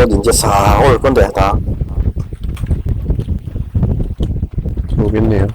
곧 이제 싹 올 건데, 다. 오겠네요.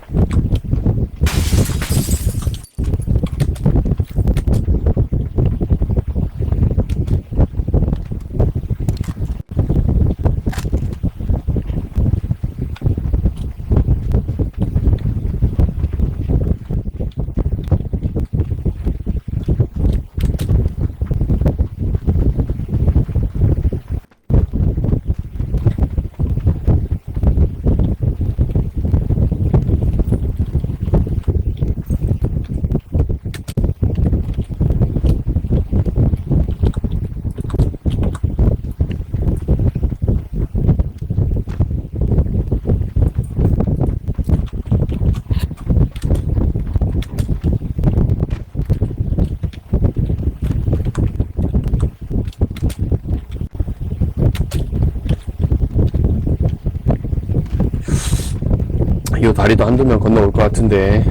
다리도 한두 명 건너올 것 같은데.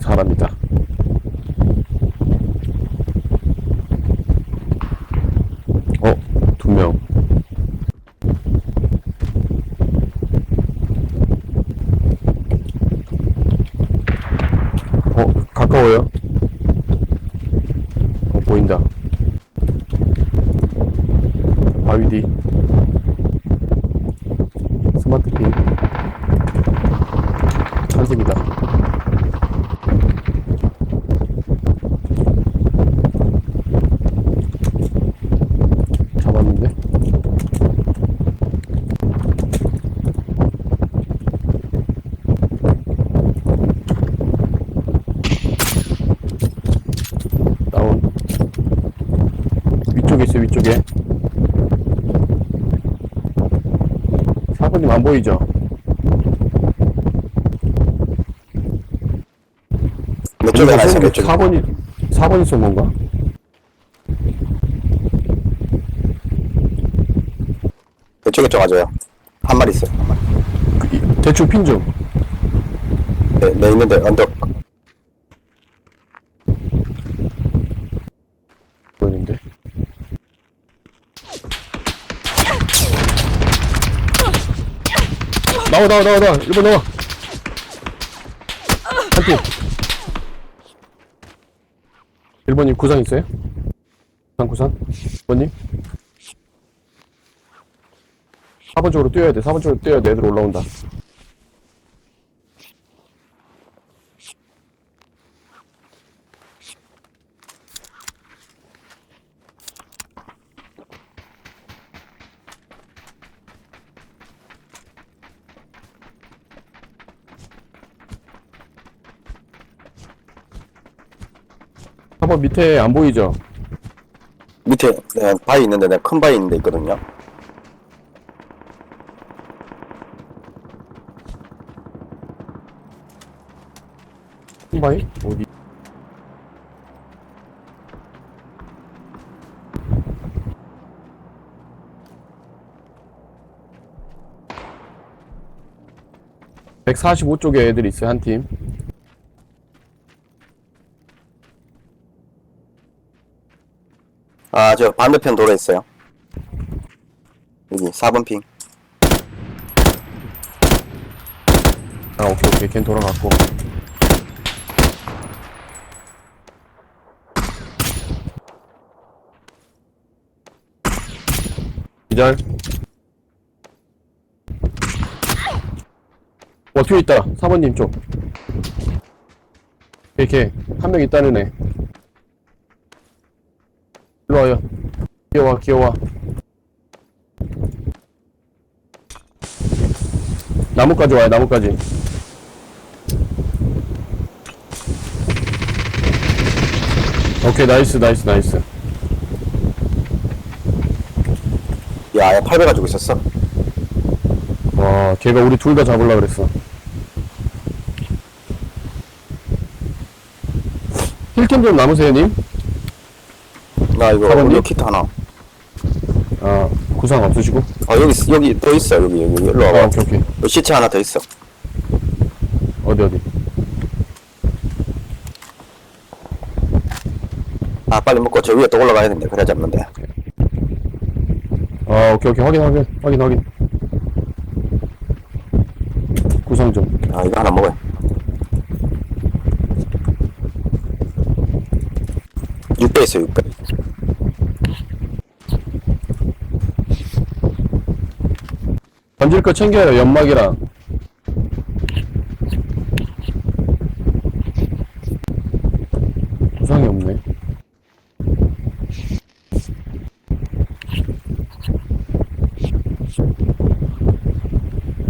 사람이다. 어, 두 명. 어, 가까워요? 어, 보인다. 바위 뒤. 스마트 핀. 한색이다. 잡았는데? 다운. 위쪽에 있어, 위쪽에. 사부님 안 보이죠? 몇 쪽에 하나 있어, 몇 쪽에. 4번이, 4번이 쏜 건가? 몇 쪽에 쪽아줘요. 한 마리 있어요. 그, 이- 대충 핀 좀. 네, 네 있는데, 언덕. 보이는데. 나와, 나와, 나와, 나와. 1번 나와. 한 팀. 1번님 구상 있어요? 구상, 구상? 1번님? 4번 쪽으로 뛰어야 돼. 4번 쪽으로 뛰어야 돼. 애들 올라온다. 사번 밑에 안 보이죠? 밑에, 네, 바위 있는데, 네, 큰 바위 있는데 있거든요. 바이? 어디? (145) 쪽에 애들 있어요 한팀 아, 저 반대편 도로 있어요. 여기, 4번 핑. 아 오케이 오케이. 걘 돌아갔고. 기절. 와 뒤에 있다. 사번님 쪽. 걔걔. 한명 있다는 애 일로 와요. 기어와 기어와. 나무까지 와요 나무까지. 오케이 나이스 나이스 나이스. 야, 야, 8배 가지고 있었어. 와 걔가 우리 둘 다 잡으려 그랬어. 힐템 좀 남으세요 님? 나 이거, 사범님? 우리 키트 하나. 아 구상 없으시고? 아, 여기, 있- 여기 또 있어, 여기, 여기. 일로 아 와봐. 오케이 오케이 여기 시체 하나 더 있어. 어디 어디 아 빨리 먹고 저 위에 또 올라가야 되는데 그래 잡는데 아 오케이 오케이 확인 확인 확인 확인 구상 좀 아 이거 하나 먹어요 6배 있어요 6배 던질 거 챙겨요 연막이랑 구상이 없네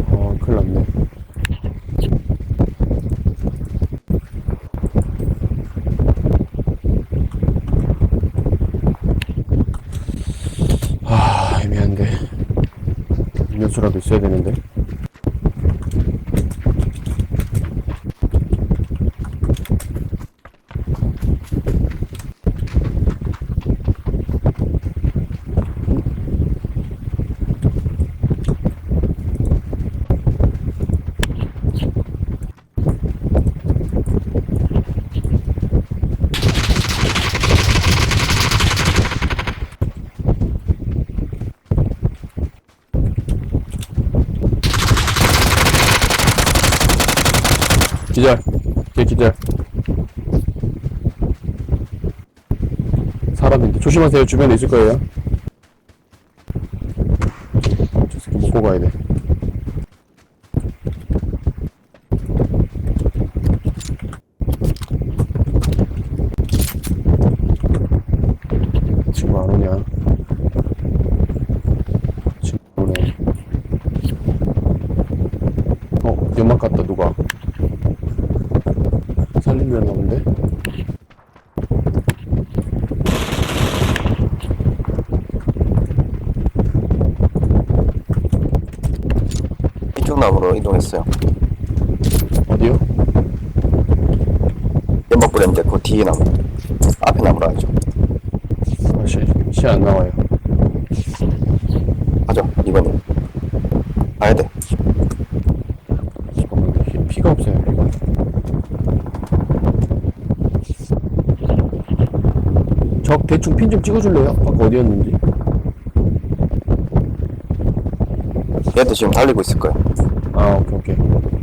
어 큰일 났네 아 애매한데 음료수 라도 있어야 되는데 기절. 걔 기절. 사람인데 조심하세요. 주변에 있을 거예요. 저 새끼 먹고 가야 돼. 어 연막 갔다 누가 살리려나 본데? 이쪽 나무로 이동했어요 어디요? 연막 뿌렸는데 그 뒤에 나무 앞에 나무로 하죠 아, 시, 시안 나와요. 하죠 이번에 가야 돼 잠깐만, 피, 피가 없어요, 피가. 적 대충 핀 좀 찍어줄래요? 아까 어디였는지? 얘도 지금 달리고 있을 거예요 아, 오케이, 오케이.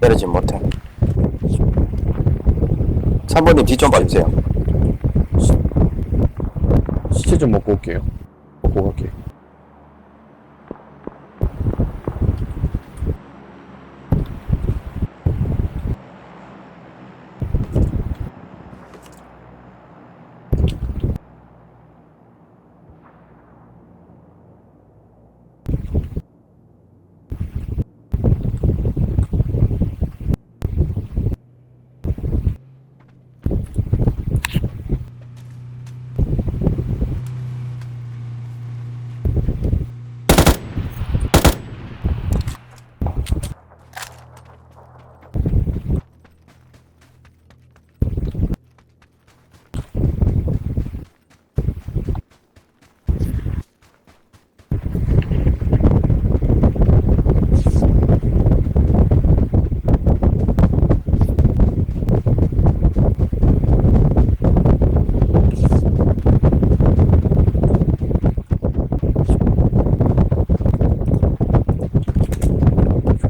때리지 못해 3번님 뒤 좀 봐주세요 시체 좀 먹고 올게요. 먹고 갈게.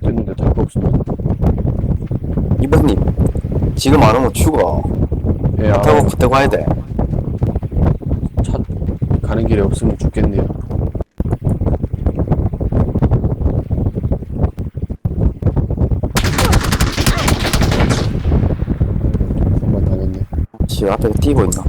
됐는데 탈거 없으면. 2번님 지금 안 오면 죽어 예, 아, 타고 붙어 가야 돼 차 가는 길에 없으면 죽겠네요. 한번 당했네. 지금 앞에 뛰고 있나